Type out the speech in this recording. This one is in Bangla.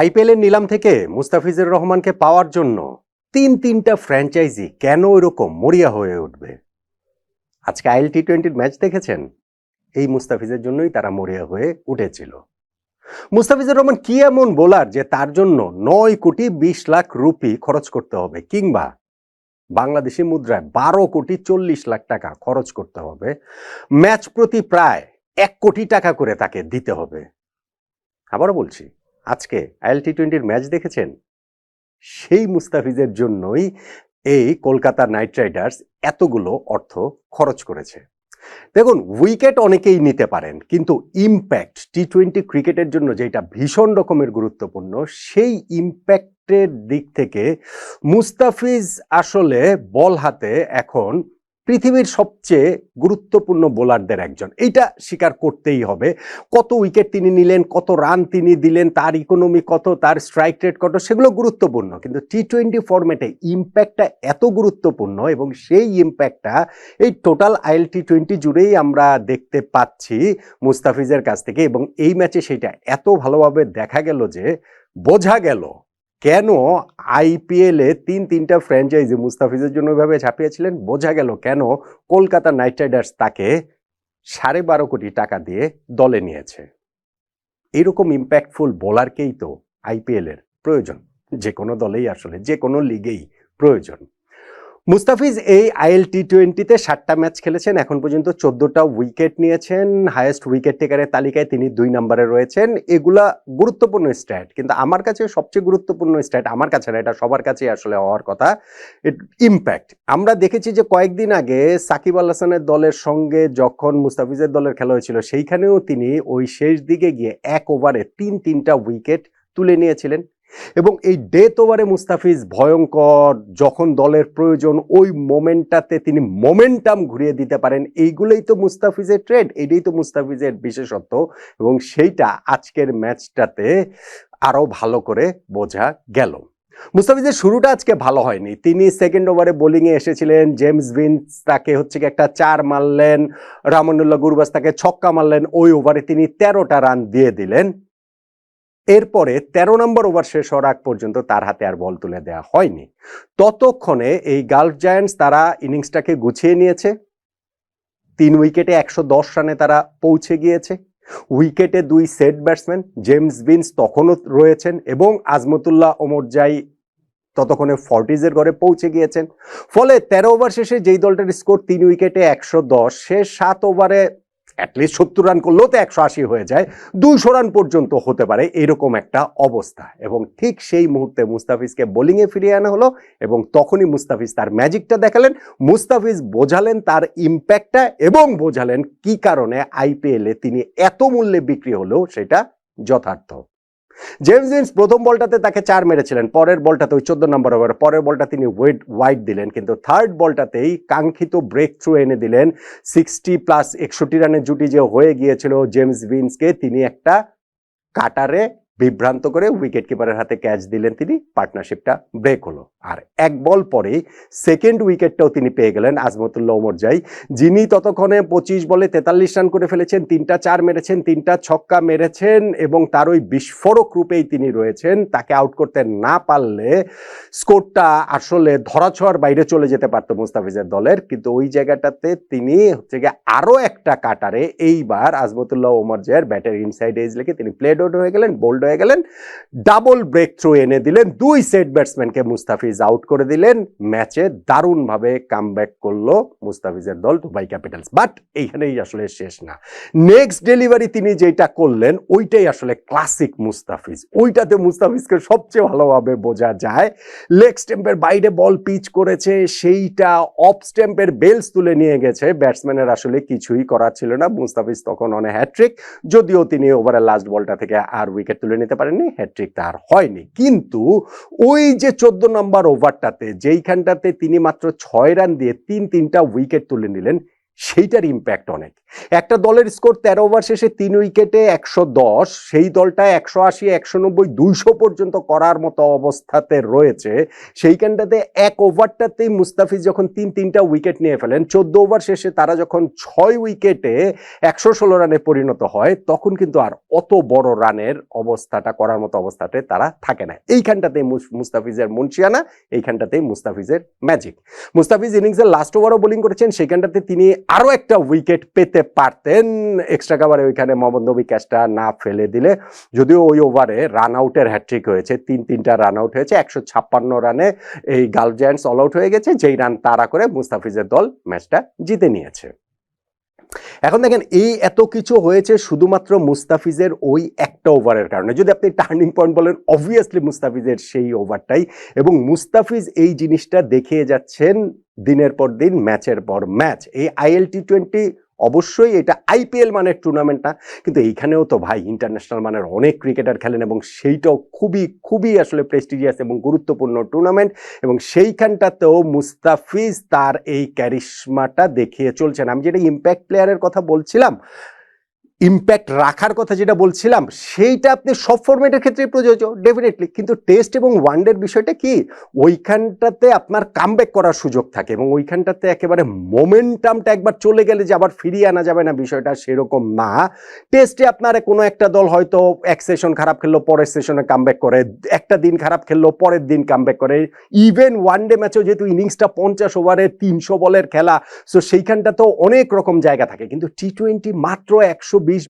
আইপিএলের নিলাম থেকে মুস্তাফিজুর রহমানকে পাওয়ার জন্য তিন তিনটা ফ্র্যাঞ্চাইজি কেন এরকম মরিয়া হয়ে উঠবে? আজকে আইএল টি টোয়েন্টির ম্যাচ দেখেছেন? এই মুস্তাফিজের জন্যই তারা মরিয়া হয়ে উঠেছিল। মুস্তাফিজুর রহমান কি এমন বোলার যে তার জন্য নয় কোটি বিশ লাখ রুপি খরচ করতে হবে কিংবা বাংলাদেশি মুদ্রায় বারো কোটি চল্লিশ লাখ টাকা খরচ করতে হবে, ম্যাচ প্রতি প্রায় এক কোটি টাকা করে তাকে দিতে হবে? আবারও বলছি আজকে আইএল টি টোয়েন্টির ম্যাচ দেখেছেন? সেই মুস্তাফিজের জন্যই এই কলকাতা নাইট রাইডার্স এতগুলো অর্থ খরচ করেছে। দেখুন, উইকেট অনেকেই নিতে পারেন, কিন্তু ইম্প্যাক্ট টি টোয়েন্টি ক্রিকেটের জন্য যেটা ভীষণ রকমের গুরুত্বপূর্ণ, সেই ইম্প্যাক্টের দিক থেকে মুস্তাফিজ আসলে বল হাতে এখন পৃথিবীর সবচেয়ে গুরুত্বপূর্ণ বোলারদের একজন। এইটা স্বীকার করতেই হবে। কত উইকেট তিনি নিলেন, কত রান তিনি দিলেন, তার ইকোনমি কত, তার স্ট্রাইক রেট কত, সেগুলো গুরুত্বপূর্ণ। কিন্তু টি টোয়েন্টি ফরম্যাটে ইম্প্যাক্টটা এত গুরুত্বপূর্ণ এবং সেই ইম্প্যাক্টটা এই টোটাল আইএল টি টোয়েন্টি জুড়েই আমরা দেখতে পাচ্ছি মুস্তাফিজের কাছ থেকে এবং এই ম্যাচে সেটা এত ভালোভাবে দেখা গেল যে বোঝা গেল কেন আইপিএলে তিন তিনটা ফ্র্যাঞ্চাইজি মুস্তাফিজের জন্য ওইভাবে ঝাঁপিয়েছিলেন বোঝা গেল কেন কলকাতা নাইট রাইডার্স তাকে সাড়ে বারো কোটি টাকা দিয়ে দলে নিয়েছে। এরকম ইম্প্যাক্টফুল বোলারকেই তো আইপিএলের প্রয়োজন। যে কোনো দলেই আসলে, যে কোনো লিগেই প্রয়োজন। মুস্তাফিজ, এই আইএল টি টোয়েন্টিতে সাতটা ম্যাচ খেলেছেন। এখন পর্যন্ত চোদ্দটা উইকেট নিয়েছেন। হায়েস্ট উইকেট টেকারের তালিকায় তিনি দুই নম্বরে রয়েছেন। এগুলা গুরুত্বপূর্ণ স্ট্যাট কিন্তু আমার কাছে সবচেয়ে গুরুত্বপূর্ণ স্ট্যাট আমার কাছে না, এটা সবার কাছেই আসলে হওয়ার কথা ইম্প্যাক্ট আমরা দেখেছি যে কয়েকদিন আগে সাকিব আল হাসানের দলের সঙ্গে যখন মুস্তাফিজের দলের খেলা হয়েছিল, সেইখানেও তিনি ওই শেষ দিকে গিয়ে এক ওভারে তিন তিনটা উইকেট তুলে নিয়েছিলেন। এবং এই ডেথ ওভারে মুস্তাফিজ ভয়ঙ্কর, যখন দলের প্রয়োজন ওই মোমেন্টটাতে তিনি মোমেন্টাম ঘুরিয়ে দিতে পারেন, এইগুলোই তো মুস্তাফিজের ট্রেড এটাই তো মুস্তাফিজের বিশেষত্ব এবং সেইটা আজকের ম্যাচটাতে আরও ভালো করে বোঝা গেল। মুস্তাফিজের শুরুটা আজকে ভালো হয়নি। তিনি সেকেন্ড ওভারে বোলিংয়ে এসেছিলেন জেমস ভিন্স তাকে হচ্ছে কি একটা চার মারলেন, রামানুল্লাহ গুরবাস তাকে ছক্কা মারলেন, ওই ওভারে তিনি তেরোটা রান দিয়ে দিলেন। এরপরে ১৩ নম্বর ওভার শেষ হওয়ার আগ পর্যন্ত তার হাতে আর বল তুলে দেওয়া হয়নি। ততক্ষণে এই গালফ জায়ান্টস তারা ইনিংসটাকে গুছিয়ে নিয়েছে। তিন উইকেটে একশো দশ রানে তারা পৌঁছে গিয়েছে। উইকেটে দুই সেট ব্যাটসম্যান জেমস বিন্স তখনও রয়েছেন এবং আজমতুল্লাহ ওমরজাই ততক্ষণে ফর্টিজের ঘরে পৌঁছে গিয়েছেন। ফলে তেরো ওভার শেষে যেই দলটার স্কোর তিন উইকেটে একশো দশ, সে সাত ওভারে অ্যাটলিস্ট সত্তর রান করলেও তো একশো আশি হয়ে যায়। দুইশো রান পর্যন্ত হতে পারে এরকম একটা অবস্থা। এবং ঠিক সেই মুহূর্তে মুস্তাফিজকে বোলিংয়ে ফিরিয়ে আনা হলো এবং তখনই মুস্তাফিজ তার ম্যাজিকটা দেখালেন। মুস্তাফিজ বোঝালেন তার ইম্প্যাক্টটা এবং বোঝালেন কি কারণে আইপিএলে তিনি এত মূল্যে বিক্রি হলেও সেটা যথার্থ। জেমস জিন্স প্রথম বলটাতে তাকে চার মেরেছিলেন, পরের বলটাতে ওই চোদ্দ নম্বর ওভার, পরের বলটা তিনি ওয়েট ওয়াইড দিলেন, কিন্তু থার্ড বলটাতেই কাঙ্ক্ষিত ব্রেক থ্রু এনে দিলেন, সিক্সটি প্লাস একষট্টি রানের জুটি যে হয়ে গিয়েছিল জেমস ভিন্সকে, তিনি একটা কাটারে বিভ্রান্ত করে উইকেট কিপারের হাতে ক্যাচ দিলেন, তিনি পার্টনারশিপটা ব্রেক হলো। আর এক বল পরেই সেকেন্ড উইকেটটাও তিনি পেয়ে গেলেন আজমতুল্লাহ ওমর জাই, যিনি ততক্ষণে পঁচিশ বলে তেতাল্লিশ রান করে ফেলেছেন, তিনটা চার মেরেছেন, তিনটা ছক্কা মেরেছেন এবং তার ওই বিস্ফোরক রূপেই তিনি রয়েছেন। তাকে আউট করতে না পারলে স্কোরটা আসলে ধরাছোঁয়ার বাইরে চলে যেতে পারতো মুস্তাফিজের দলের। কিন্তু ওই জায়গাটাতে তিনি হচ্ছে গিয়ে আরও একটা কাটারে। এইবার আজমতুল্লাহ ওমর জায়ের ব্যাটের ইনসাইড এজ লেগে তিনি প্লেড আউট হয়ে গেলেন বোল্ড হয়ে গেলেন ডাবল ব্রেক থ্রু এনে দিলেন দুই সেট ব্যাটসম্যানকে মুস্তাফিজ আউট করে দিলেন। ম্যাচে দারুণভাবে কাম ব্যাক করল মুস্তাফিজের দল দুবাই ক্যাপিটালস বাট এইখানেই আসলে শেষ না। নেক্সট ডেলিভারি তিনি যেটা করলেন, ওইটাই আসলে ক্লাসিক মুস্তাফিজ ওইটাতে মুস্তাফিজকে সবচেয়ে ভালোভাবে বোঝা যায়। লেগ স্টেম্পের বাইরে বল পিচ করেছে, সেইটা অফ স্টেম্পের বেলস তুলে নিয়ে গেছে। ব্যাটসম্যানের আসলে কিছুই করার ছিল না। মুস্তাফিজ তখন অনে হ্যাট্রিক যদিও তিনি ওভারের লাস্ট বলটা থেকে আর উইকেট তুলে নিতে পারেননি হ্যাট্রিক তার হয়নি। কিন্তু ওই যে চোদ্দ নম্বর ওভারটাতে যেইখানটাতে তিনি মাত্র ছয় রান দিয়ে তিন তিনটা উইকেট তুলে নিলেন সেইটার ইম্প্যাক্ট অনেক। একটা দলের স্কোর তেরো ওভার শেষে তিন উইকেটে একশো দশ, সেই দলটা একশো আশি, একশো নব্বই, দুইশো পর্যন্ত করার মতো অবস্থাতে রয়েছে। সেইখানটাতে এক ওভারটাতেই মুস্তাফিজ যখন তিন, তিনটা উইকেট নিয়ে ফেলেন, চোদ্দ ওভার শেষে তারা যখন ছয় উইকেটে একশো ষোলো রানে পরিণত হয়, তখন কিন্তু আর অত বড় রানের অবস্থাটা, করার মতো অবস্থাতে তারা থাকে না। এইখানটাতে মুস- মুস্তাফিজের মুন্সিয়ানা, এইখানটাতেই মুস্তাফিজের ম্যাজিক মুস্তাফিজ ইনিংসের লাস্ট ওভারও বোলিং করেছেন সেখানটাতে তিনি আরও একটা উইকেট পেতে পারতেন। এক্সট্রা কাভারে ওইখানে মোহাম্মদ নবী ক্যাচটা না ফেলে দিলে। যদিও ওই ওভারে রান আউটের হ্যাট্রিক হয়েছে। তিন, তিনটা রান আউট হয়েছে। একশো ছাপ্পান্ন রানে এই গালফ জায়ান্টস অল আউট হয়ে গেছে। যেই রান তারা করে মুস্তাফিজের দল ম্যাচটা জিতে নিয়েছে। এখন দেখেন, এই এত কিছু হয়েছে শুধুমাত্র মুস্তাফিজের ওই একটা ওভারের কারণে। যদি আপনি টার্নিং পয়েন্ট বলেন অবভিয়াসলি মুস্তাফিজের সেই ওভারটাই। এবং মুস্তাফিজ এই জিনিসটা দেখিয়ে যাচ্ছেন দিনের পর দিন, ম্যাচের পর ম্যাচ। এই আইএল টি টোয়েন্টি অবশ্যই এটা আইপিএল মানের টুর্নামেন্ট না কিন্তু এইখানেও তো ভাই ইন্টারন্যাশনাল মানের অনেক ক্রিকেটার খেলেন এবং সেইটাও খুবই খুবই আসলে প্রেস্টিজিয়াস এবং গুরুত্বপূর্ণ টুর্নামেন্ট এবং সেইখানটাতেও মুস্তাফিজ তার এই ক্যারিশমাটা দেখিয়ে চলছেন। আমি যেটা ইম্প্যাক্ট প্লেয়ারের কথা বলছিলাম ইম্প্যাক্ট রাখার কথা যেটা বলছিলাম, সেইটা আপনি সব ফরম্যাটের ক্ষেত্রে প্রযোজ্য ডেফিনেটলি কিন্তু টেস্ট এবং ওয়ানডের বিষয়টা কি? ওইখানটাতে আপনার কামব্যাক করার সুযোগ থাকে এবং ওইখানটাতে একেবারে মোমেন্টামটা একবার চলে গেলে যে আবার ফিরিয়ে আনা যাবে না বিষয়টা সেরকম না। টেস্টে আপনার কোনো একটা দল হয়তো এক সেশন খারাপ খেললো, পরের সেশনে কামব্যাক করে, একটা দিন খারাপ খেললো, পরের দিন কামব্যাক করে। ইভেন ওয়ানডে ম্যাচেও যেহেতু ইনিংসটা পঞ্চাশ ওভারে তিনশো বলের খেলা সো সেইখানটা তো অনেক রকম জায়গা থাকে। কিন্তু টি টোয়েন্টি মাত্র একশো বিশ